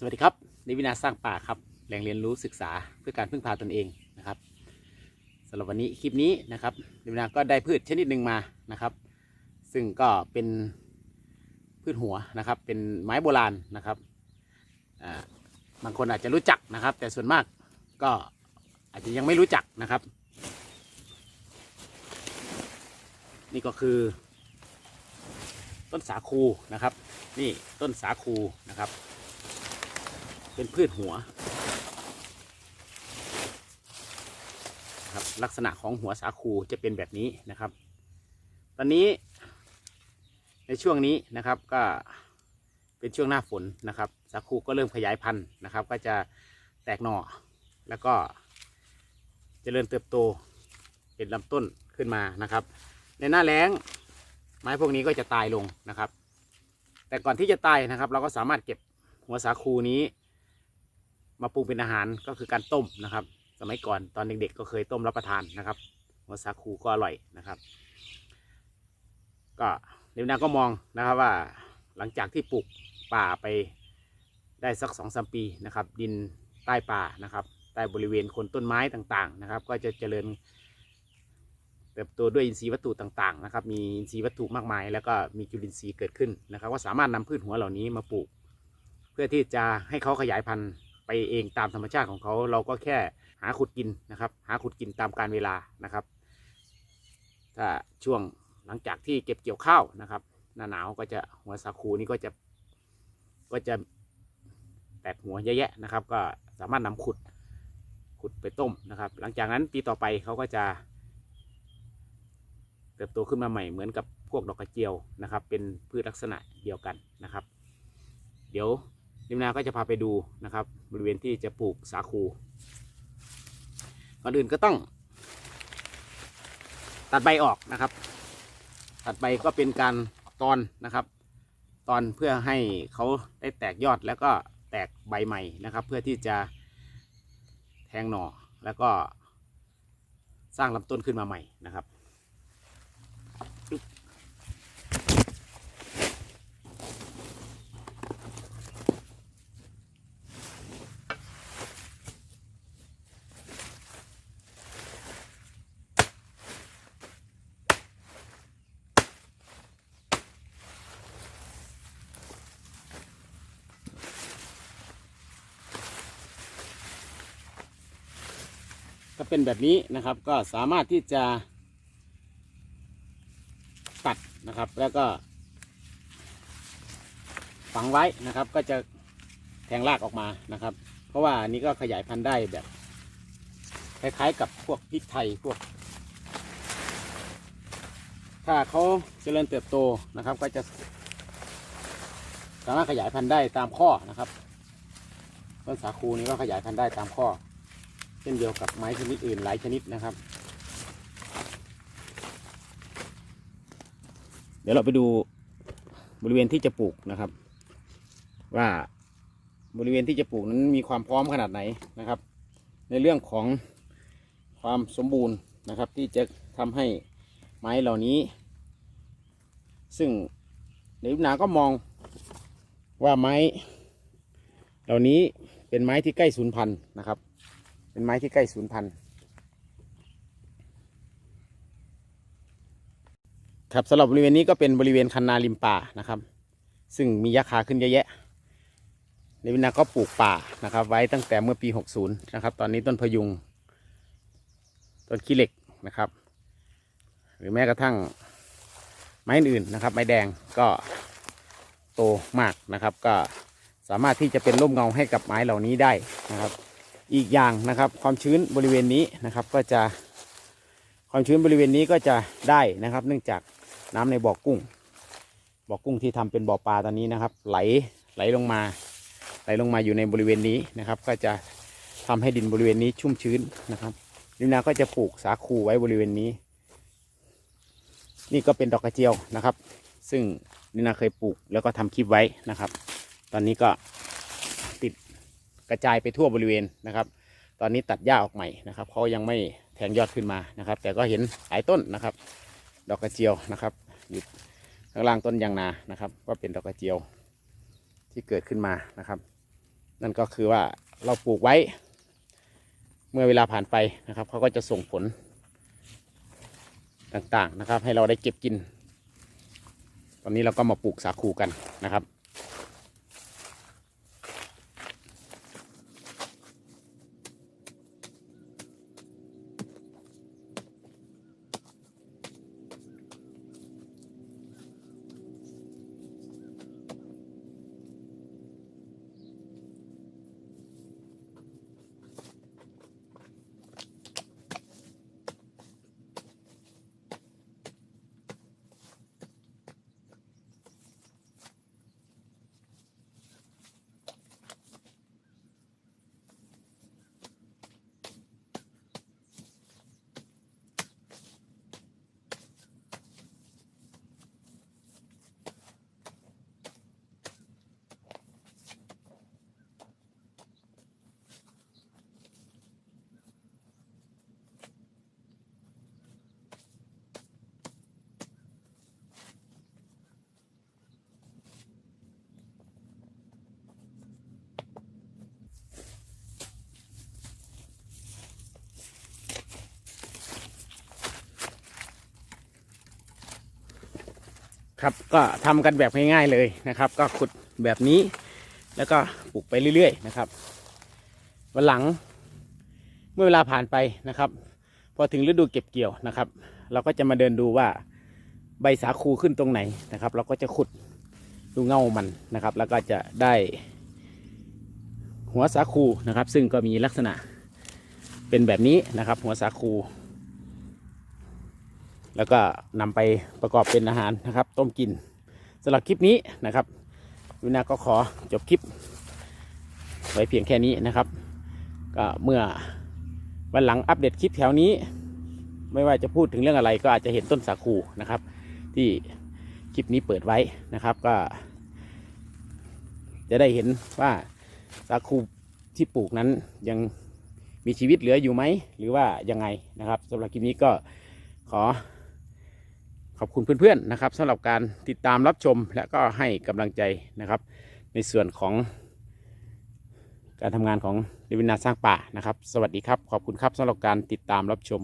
สวัสดีครับนิวินาสร้างป่าครับแหล่งเรียนรู้ศึกษาเพื่อการพึ่งพาตนเองนะครับสำหรับวันนี้คลิปนี้นะครับนิวินาก็ได้พืชชนิดหนึ่งมานะครับ ซึ่งก็เป็นพืชหัวนะครับ เป็นไม้โบราณนะครับบางคนอาจจะรู้จักนะครับ แต่ส่วนมากก็อาจจะยังไม่รู้จักนะครับ นี่ก็คือ ต้นสาคูนะครับ นี่ต้นสาคูนะครับ เป็นพืชหัวครับลักษณะของหัวสาคูจะเป็นแบบนี้นะครับ ตอนนี้ในช่วงนี้นะครับก็เป็นช่วงหน้าฝนนะครับ สาคูก็เริ่มขยายพันธุ์นะครับ ก็จะแตกหน่อแล้วก็เจริญเติบโตเป็นลำต้นขึ้นมานะครับ ในหน้าแล้งไม้พวกนี้ก็จะตายลงนะครับ แต่ก่อนที่จะตายนะครับ เราก็สามารถเก็บหัวสาคูนี้ มาปรุงเป็นอาหารก็คือการต้มนะครับ สมัยก่อนตอนเด็กๆก็เคยต้มรับประทานนะครับหัวสาคูก็อร่อยนะครับ ก็เดวนาก็มองนะครับว่าหลังจากที่ปลูกป่าไปได้สักสองสามปีนะครับ ดินใต้ป่านะครับใต้บริเวณคนต้นไม้ต่างๆนะครับ ก็จะเจริญเติบโตด้วยอินทรีย์วัตถุต่างๆนะครับ มีอินทรีย์วัตถุมากมาย แล้วก็มีจุลินทรีย์เกิดขึ้นนะครับ ก็สามารถนำพืชหัวเหล่านี้มาปลูก เพื่อที่จะให้เขาขยายพันธุ์ ไปเองตามธรรมชาติของเขา เราก็แค่หาขุดกินนะครับ หาขุดกินตามการเวลานะครับ ถ้าช่วงหลังจากที่เก็บเกี่ยวข้าวนะครับ หน้าหนาวก็จะหัวสาคูนี่ก็จะก็จะแตกหัวเยอะแยะนะครับ ก็สามารถนำขุดขุดไปต้มนะครับ หลังจากนั้นปีต่อไปเขาก็จะเติบโตขึ้นมาใหม่เหมือนกับพวกดอกกระเจียวนะครับ เป็นพืชลักษณะเดียวกันนะครับ เดี๋ยว นิมนาก็จะพาไปดูนะครับ บริเวณที่จะปลูกสาคูก่อนอื่นก็ต้อง ตัดใบออกนะครับ ตัดใบก็เป็นการตอนนะครับ ตอนเพื่อให้เขาได้แตกยอดแล้วก็แตกใบใหม่นะครับ เพื่อที่จะแทงหน่อแล้วก็สร้างลำต้นขึ้นมาใหม่นะครับ เป็นแบบนี้นะครับ ก็สามารถที่จะตัดนะครับ แล้วก็ ฝังไว้นะครับ ก็จะแทงรากออกมานะครับ เพราะว่านี้ก็ขยายพันธุ์ได้แบบ คล้ายๆกับพวกพริกไทยพวก ถ้าเขาเจริญเติบโตนะครับ ก็จะสามารถขยายพันธุ์ได้ตามข้อนะครับต้นสาคูนี้ก็ขยายพันธุ์ได้ตามข้อ ช่นเดียวกับไม้ชนิดอื่นหลายชนิดนะครับ เดี๋ยวเราไปดูบริเวณที่จะปลูกนะครับ ว่าบริเวณที่จะปลูกนั้นมีความพร้อมขนาดไหนนะครับ ในเรื่องของความสมบูรณ์นะครับ ที่จะทำให้ไม้เหล่านี้ ซึ่งในวินาก็มองว่าไม้ เหล่านี้เป็นไม้ที่ใกล้สูญพันธุ์นะครับ เป็นไม้ที่ใกล้สูญพันธุ์ครับสำหรับบริเวณนี้ก็เป็นบริเวณคันนาริมป่านะครับ ซึ่งมียาคาขึ้นเยอะแยะในวินาก็ปลูกป่านะครับ ไว้ตั้งแต่เมื่อปี 60 นะครับ ตอนนี้ต้นพยุง ต้นขี้เหล็กนะครับ หรือแม้กระทั่งไม้อื่นนะครับ ไม้แดงก็โตมากนะครับ ก็สามารถที่จะเป็นร่มเงาให้กับไม้เหล่านี้ได้นะครับ อีกอย่างนะครับ ความชื้นบริเวณนี้นะครับ ก็จะความชื้นบริเวณนี้ก็จะได้นะครับ เนื่องจากน้ำในบ่อกุ้งบ่อกุ้งที่ทำเป็นบ่อปลาตอนนี้นะครับ ไหลไหลลงมา ไหลลงมาอยู่ในบริเวณนี้นะครับ ก็จะทำให้ดินบริเวณนี้ชุ่มชื้นนะครับนิวนาก็จะปลูกสาคูไว้บริเวณนี้ นี่ก็เป็นดอกกระเจียวนะครับ ซึ่งนิวนาเคยปลูกแล้วก็ทำคลิปไว้นะครับ ตอนนี้ก็ติด กระจายไปทั่วบริเวณนะครับ ตอนนี้ตัดหญ้าออกใหม่นะครับเขายังไม่แทงยอดขึ้นมานะครับ แต่ก็เห็นหลายต้นนะครับ ดอกกระเจียวนะครับอยู่ข้างล่างต้นยางนานะครับ ก็เป็นดอกกระเจียวที่เกิดขึ้นมานะครับ นั่นก็คือว่าเราปลูกไว้ เมื่อเวลาผ่านไปนะครับเขาก็จะส่งผลต่างๆนะครับ ให้เราได้เก็บกิน ตอนนี้เราก็มาปลูกสาคูกันนะครับ ครับก็ทำกันแบบง่ายๆเลยนะครับ ก็ขุดแบบนี้ แล้วก็ปลูกไปเรื่อยๆนะครับ วันหลังเมื่อเวลาผ่านไปนะครับ พอถึงฤดูเก็บเกี่ยวนะครับ เราก็จะมาเดินดูว่าใบสาคูขึ้นตรงไหนนะครับ เราก็จะขุดดูเง่ามันนะครับ แล้วก็จะได้หัวสาคูนะครับ ซึ่งก็มีลักษณะเป็นแบบนี้นะครับ หัวสาคู แล้วก็นำไปประกอบเป็นอาหารนะครับ ต้มกินสำหรับคลิปนี้นะครับวินาก็ขอจบคลิป ไว้เพียงแค่นี้นะครับ ก็เมื่อวันหลังอัปเดตคลิปแถวนี้ ไม่ว่าจะพูดถึงเรื่องอะไรก็อาจจะเห็นต้นสาคูนะครับ ที่คลิปนี้เปิดไว้นะครับก็ จะได้เห็นว่าสาคูที่ปลูกนั้นยังมีชีวิตเหลืออยู่ไหม หรือว่ายังไงนะครับสำหรับคลิปนี้ก็ขอ ขอบคุณเพื่อนๆนะครับสำหรับการติดตามรับชมและก็ให้กำลังใจนะครับ ในส่วนของการทำงานของดิวินาสร้างป่านะครับ สวัสดีครับ ขอบคุณครับสำหรับการติดตามรับชม